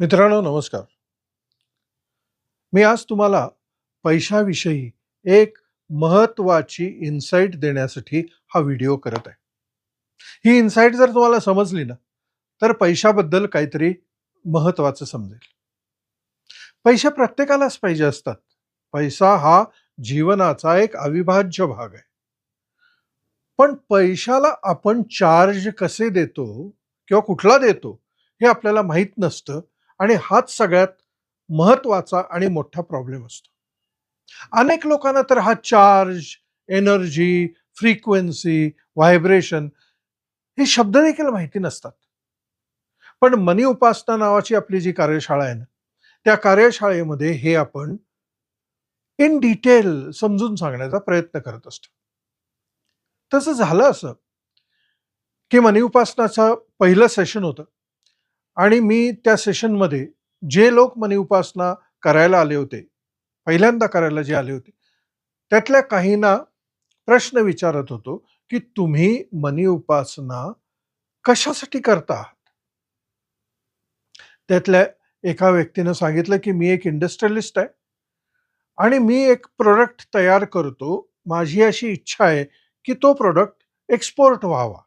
मित्रांनो नमस्कार. मी आज तुम्हाला पैशाविषयी एक महत्वाची इन्साईट देण्यासाठी हा व्हिडिओ करत आहे. ही इन्साईट जर तुम्हाला समजली ना तर पैशाबद्दल काहीतरी महत्वाचं समजेल. पैसे प्रत्येकालाच पाहिजे असतात. पैसा हा जीवनाचा एक अविभाज्य भाग आहे. पण पैशाला आपण चार्ज कसे देतो किंवा कुठला देतो हे आपल्याला माहीत नसतं. आणि हाच सगळ्यात महत्त्वाचा आणि मोठा प्रॉब्लेम असतो. अनेक लोकांना तर हा चार्ज एनर्जी फ्रिक्वेन्सी व्हायब्रेशन हे शब्द देखील माहिती नसतात. पण मनी उपासना नावाची आपली जी कार्यशाळा आहे ना त्या कार्यशाळेमध्ये हे आपण इन डिटेल समजून सांगण्याचा प्रयत्न करत असतो. तसं झालं असं की मनी उपासनाचं पहिलं सेशन होतं. आणि मी त्या सेशनमध्ये जे लोक मनी उपासना करायला आले होते पहिल्यांदा करायला जे आले होते त्यातल्या काहींना प्रश्न विचारत होतो की तुम्ही मनी उपासना कशासाठी करता? आहात त्यातल्या एका व्यक्तीनं सांगितलं की मी एक इंडस्ट्रियलिस्ट आहे आणि मी एक प्रोडक्ट तयार करतो. माझी अशी इच्छा आहे की तो प्रोडक्ट एक्सपोर्ट व्हावा.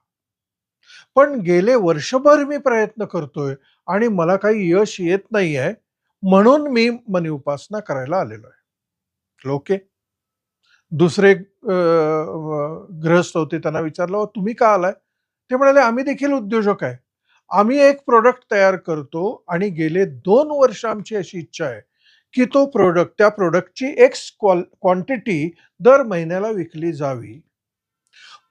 पण गेले वर्षभर मी प्रयत्न करतोय आणि मला काही यश येत नाही आहे म्हणून मी मनी उपासना करायला आलेलो आहे. ओके? दुसरे ग्रहस्थ होते त्यांना विचारलं तुम्ही का आलाय? ते म्हणाले आम्ही देखील उद्योजक आहे. आम्ही एक प्रोडक्ट तयार करतो आणि गेले दोन वर्ष आमची अशी इच्छा आहे की तो प्रोडक्ट त्या प्रोडक्टची एक्स क्वांटिटी दर महिन्याला विकली जावी.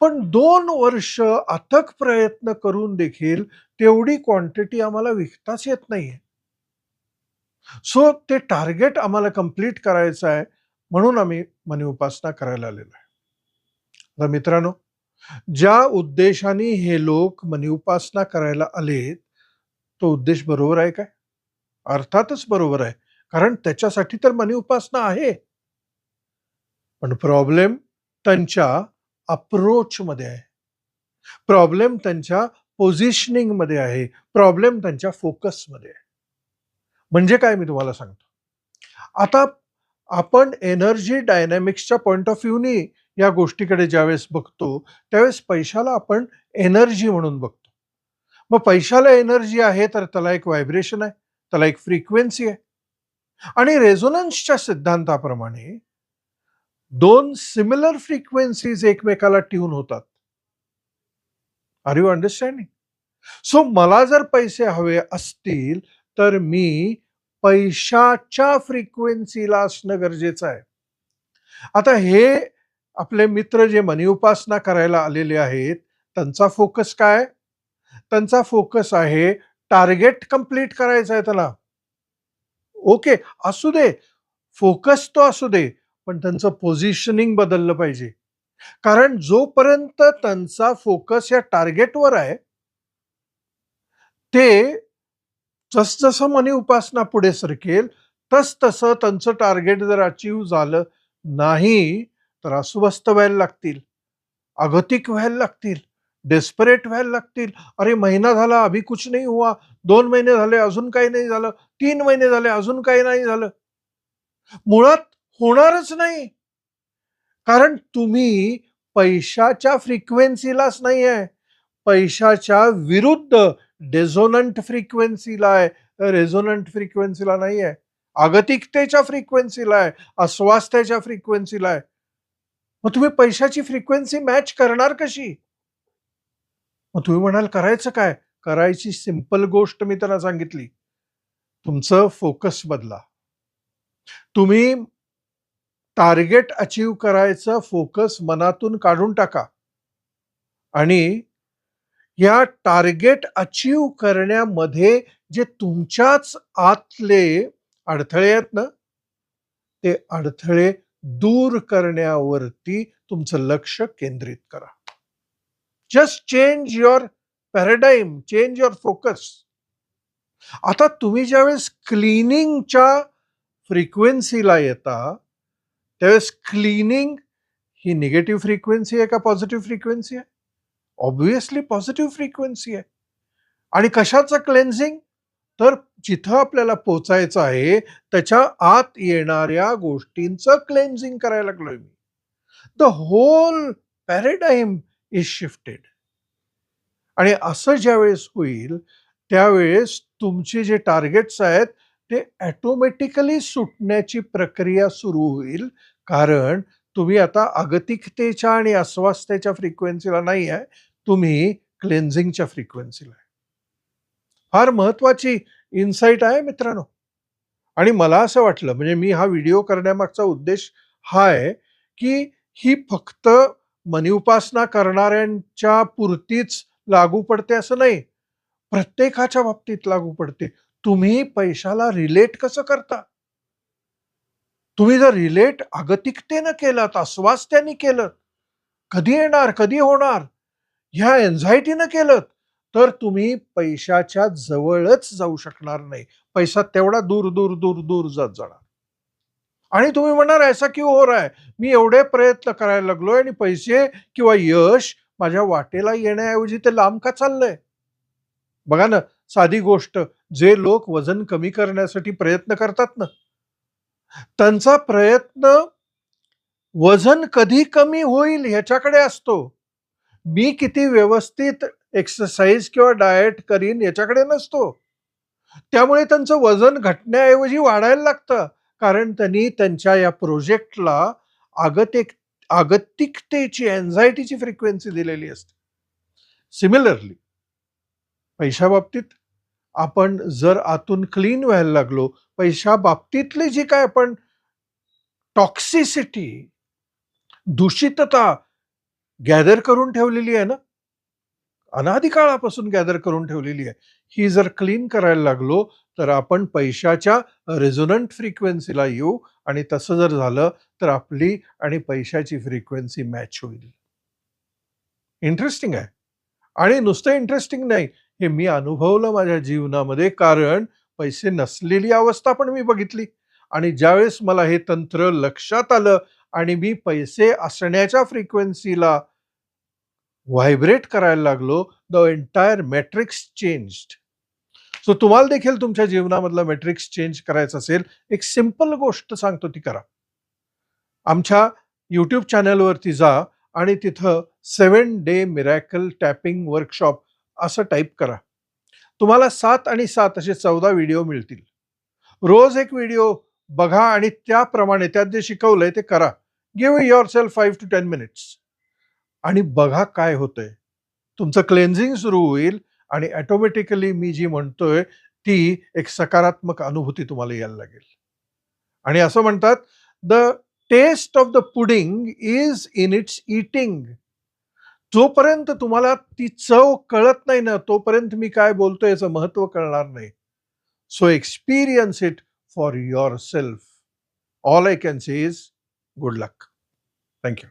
पण दोन वर्ष अथक प्रयत्न करून देखील तेवढी क्वांटिटी आम्हाला विकताच येत नाहीये. सो ते टार्गेट आम्हाला कंप्लीट करायचं आहे म्हणून आम्ही मनी उपासना करायला आलेलो आहे. आता मित्रांनो ज्या उद्देशाने हे लोक मनी उपासना करायला आले तो उद्देश बरोबर आहे काय? अर्थातच बरोबर आहे. कारण त्याच्यासाठी तर मनी उपासना आहे. पण प्रॉब्लेम त्यांच्या अप्रोचमध्ये आहे. प्रॉब्लेम त्यांच्या पोझिशनिंगमध्ये आहे. प्रॉब्लेम त्यांच्या फोकसमध्ये आहे. म्हणजे काय मी तुम्हाला सांगतो? आता आपण एनर्जी डायनॅमिक्सच्या पॉईंट ऑफ व्ह्यूनी या गोष्टीकडे ज्यावेळेस बघतो त्यावेळेस पैशाला आपण एनर्जी म्हणून बघतो. मग पैशाला एनर्जी आहे तर त्याला एक व्हायब्रेशन आहे त्याला एक फ्रिक्वेन्सी आहे. आणि रेझोनन्सच्या सिद्धांताप्रमाणे दोन सिमिलर फ्रिक्वेन्सीज एकमेकाला ट्यून होतात. आर यू अंडरस्टँडिंग सो मला जर पैसे हवे असतील तर मी पैशाच्या फ्रिक्वेन्सीला असणं गरजेचं आहे. आता हे आपले मित्र जे मनी उपासना करायला आलेले आहेत त्यांचा फोकस काय? त्यांचा फोकस आहे टार्गेट कंप्लीट करायचं आहे त्याला. ओके असू दे. फोकस तो असू दे. पण त्यांचं पोझिशनिंग बदललं पाहिजे. कारण जोपर्यंत त्यांचा फोकस या टार्गेटवर आहे ते जसजसं मनी उपासना पुढे सरकेल तस तसं त्यांचं टार्गेट जर अचीव झालं नाही तर अस्वस्थ व्हायला लागतील अगतिक व्हायला लागतील डेस्परेट व्हायला लागतील. अरे महिना झाला अभी कुछ नाही हुआ दोन महिने झाले अजून काही नाही झालं तीन महिने झाले अजून काही नाही झालं. मुळात होणारच नाही. कारण तुम्ही पैशाच्या फ्रिक्वेन्सीलाच नाही आहे पैशाच्या विरुद्ध डेझोनंट फ्रिक्वेन्सीला आहे. रेझोनंट फ्रिक्वेन्सीला नाही आहे अगतिकतेच्या फ्रिक्वेन्सीला आहे. अस्वास्थ्याच्या फ्रिक्वेन्सीला आहे. मग तुम्ही पैशाची फ्रिक्वेन्सी मॅच करणार कशी? मग तुम्ही म्हणाल करायचं काय? करायची सिंपल गोष्ट मी त्यांना सांगितली. तुमचं फोकस बदला. तुम्ही टार्गेट अचीव करायचा फोकस मनातून काढून टाका. आणि या टार्गेट अचीव करण्यामध्ये जे तुमच्याच आतले अडथळे आहेत ना ते अडथळे दूर करण्यावरती तुमचं लक्ष केंद्रित करा. Just change your paradigm change your focus आता तुम्ही ज्यावेळेस क्लिनिंगच्या फ्रिक्वेन्सीला येता त्यावेळेस क्लिनिंग ही निगेटिव्ह फ्रिक्वेन्सी आहे का पॉझिटिव्ह फ्रिक्वेन्सी आहे? ऑब्विसली पॉझिटिव्ह फ्रिक्वेन्सी आहे. आणि कशाचं क्लेन्झिंग तर जिथं आपल्याला पोचायचं आहे त्याच्या आत येणाऱ्या गोष्टींचं क्लेन्झिंग करायला लागलोय मी. The whole paradigm is shifted आणि असं ज्यावेळेस होईल त्यावेळेस तुमचे जे टार्गेट्स आहेत ते ॲटोमॅटिकली सुटण्याची प्रक्रिया सुरू होईल. कारण तुम्ही आता अगतिकतेच्या आणि अस्वास्थ्याच्या फ्रिक्वेन्सीला नाही आहे तुम्ही क्लेन्झिंगच्या फ्रिक्वेन्सीला आहे. फार महत्वाची इन्साईट आहे मित्रांनो. आणि मला असं वाटलं म्हणजे मी हा व्हिडिओ करण्यामागचा उद्देश हा आहे की ही फक्त मनिउपासना करणाऱ्यांच्या पुरतीच लागू पडते असं नाही. प्रत्येकाच्या बाबतीत लागू पडते. तुम्ही पैशाला रिलेट कसं करता? तुम्ही जर रिलेट अगतिकतेनं केलं अस्वास्थ्याने केलं कधी येणार कधी होणार ह्या एन्झायटीनं केलं तर तुम्ही पैशाच्या जवळच जाऊ शकणार नाही. पैसा तेवढा दूर दूर दूर दूर जात जाणार. आणि तुम्ही म्हणणार ऐसा क्यों हो रहा है? मी एवढे प्रयत्न करायला लागलोय आणि पैसे किंवा यश माझ्या वाटेला येण्याऐवजी ते लांब का चाललंय? बघा ना साधी गोष्ट जे लोक वजन कमी करण्यासाठी प्रयत्न करतात ना त्यांचा प्रयत्न वजन कधी कमी होईल ह्याच्याकडे असतो. मी किती व्यवस्थित एक्सरसाइज किंवा डाएट करीन याच्याकडे नसतो. त्यामुळे त्यांचं वजन घटण्याऐवजी वाढायला लागतं. कारण त्यांनी त्यांच्या या प्रोजेक्टला आगतिक आगतिकतेची एन्झायटीची फ्रिक्वेन्सी दिलेली असते. सिमिलरली पैशाबाबतीत आपण जर आतून क्लीन व्हायला लागलो पैशा बाबतीतली जी काय आपण टॉक्सिसिटी दूषितता गॅदर करून ठेवलेली आहे ना अनाधिकाळापासून गॅदर करून ठेवलेली आहे ही जर क्लीन करायला लागलो तर आपण पैशाच्या रेझोनंट फ्रिक्वेन्सीला येऊ आणि तसं जर झालं तर आपली आणि पैशाची फ्रिक्वेन्सी मॅच होईल. इंटरेस्टिंग आहे. आणि नुसतं इंटरेस्टिंग नाही. हे मी अनुभवलं माझ्या जीवनामध्ये कारण पैसे नसलेली अवस्था पण मी बघितली. आणि ज्यावेळेस मला हे तंत्र लक्षात आलं आणि मी पैसे असण्याच्या फ्रिक्वेन्सीला व्हायब्रेट करायला लागलो the entire matrix changed so तुम्हाला देखील तुमच्या जीवनामधलं मॅट्रिक्स चेंज करायचं असेल एक सिंपल गोष्ट सांगतो ती करा. आमच्या युट्यूब चॅनलवरती जा आणि तिथं seven day miracle tapping workshop असं टाईप करा. तुम्हाला सात आणि सात असे चौदा व्हिडिओ मिळतील. रोज एक व्हिडिओ बघा आणि त्याप्रमाणे त्यात जे शिकवलंय ते करा. Give yourself five to ten minutes आणि बघा काय होतंय. तुमचं क्लेन्झिंग सुरू होईल आणि ॲटोमॅटिकली मी जी म्हणतोय ती एक सकारात्मक अनुभूती तुम्हाला यायला लागेल. आणि असं म्हणतात the test of the pudding is in its eating जोपर्यंत तुम्हाला ती चव कळत नाही ना तोपर्यंत मी काय बोलतो याचं महत्त्व कळणार नाही. So experience it for yourself all I can say is good luck thank you